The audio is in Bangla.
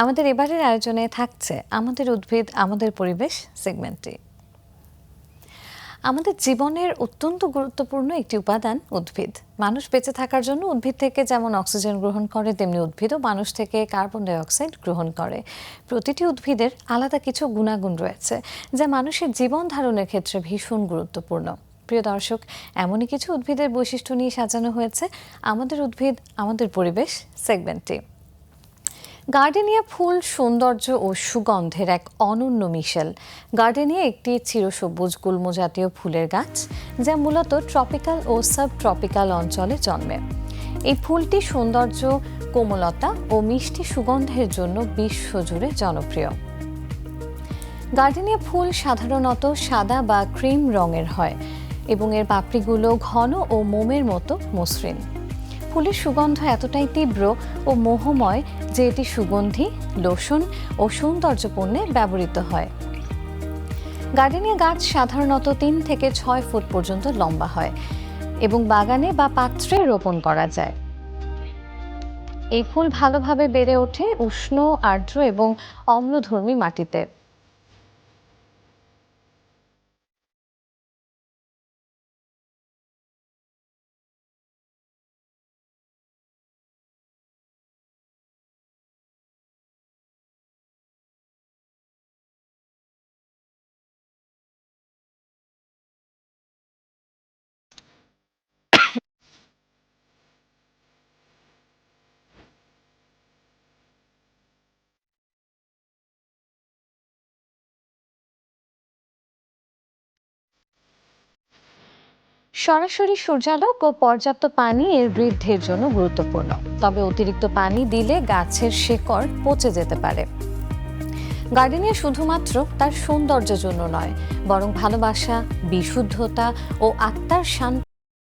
আমাদের এবারের আয়োজনে থাকছে আমাদের উদ্ভিদ, আমাদের পরিবেশ সেগমেন্টটি। আমাদের জীবনের অত্যন্ত গুরুত্বপূর্ণ একটি উপাদান উদ্ভিদ। মানুষ বেঁচে থাকার জন্য উদ্ভিদ থেকে যেমন অক্সিজেন গ্রহণ করে, তেমনি উদ্ভিদও মানুষ থেকে কার্বন ডাইঅক্সাইড গ্রহণ করে। প্রতিটি উদ্ভিদের আলাদা কিছু গুণাগুণ রয়েছে যা মানুষের জীবন ধারণের ক্ষেত্রে ভীষণ গুরুত্বপূর্ণ। প্রিয় দর্শক, এমনই কিছু উদ্ভিদের বৈশিষ্ট্য নিয়ে সাজানো হয়েছে আমাদের উদ্ভিদ, আমাদের পরিবেশ সেগমেন্টটি। গার্ডেনিয়া ফুল সৌন্দর্য ও সুগন্ধের এক অনন্য মিশেল। গার্ডেনিয়া একটি চিরসবুজ গুল্ম জাতীয় ফুলের গাছ, যা মূলত ট্রপিক্যাল ও সাব ট্রপিক্যাল অঞ্চলে জন্মে। এই ফুলটি সৌন্দর্য, কোমলতা ও মিষ্টি সুগন্ধের জন্য বিশ্বজুড়ে জনপ্রিয়। গার্ডেনিয়া ফুল সাধারণত সাদা বা ক্রিম রঙের হয় এবং এর পাপড়িগুলো ঘন ও মোমের মতো মসৃণ। ফুলের সুগন্ধ এতটাই তীব্র ও মোহময় যে এটি সুগন্ধি, লোশন ও সৌন্দর্য পণ্যে ব্যবহৃত হয়। গার্ডেনিয়া গাছ সাধারণত তিন থেকে ছয় ফুট পর্যন্ত লম্বা হয় এবং বাগানে বা পাত্রে রোপণ করা যায়। এই ফুল ভালোভাবে বেড়ে ওঠে উষ্ণ, আর্দ্র এবং অম্লধর্মী মাটিতে। সরাসরি সূর্যালোক ও পর্যাপ্ত পানি এর বৃদ্ধির জন্য গুরুত্বপূর্ণ। তবে অতিরিক্ত পানি দিলে গাছের শেকড় পচে যেতে পারে। গার্ডেনিয়া শুধুমাত্র তার সৌন্দর্যের জন্য নয়, বরং ভালোবাসা, বিশুদ্ধতা ও আত্মার শান্তি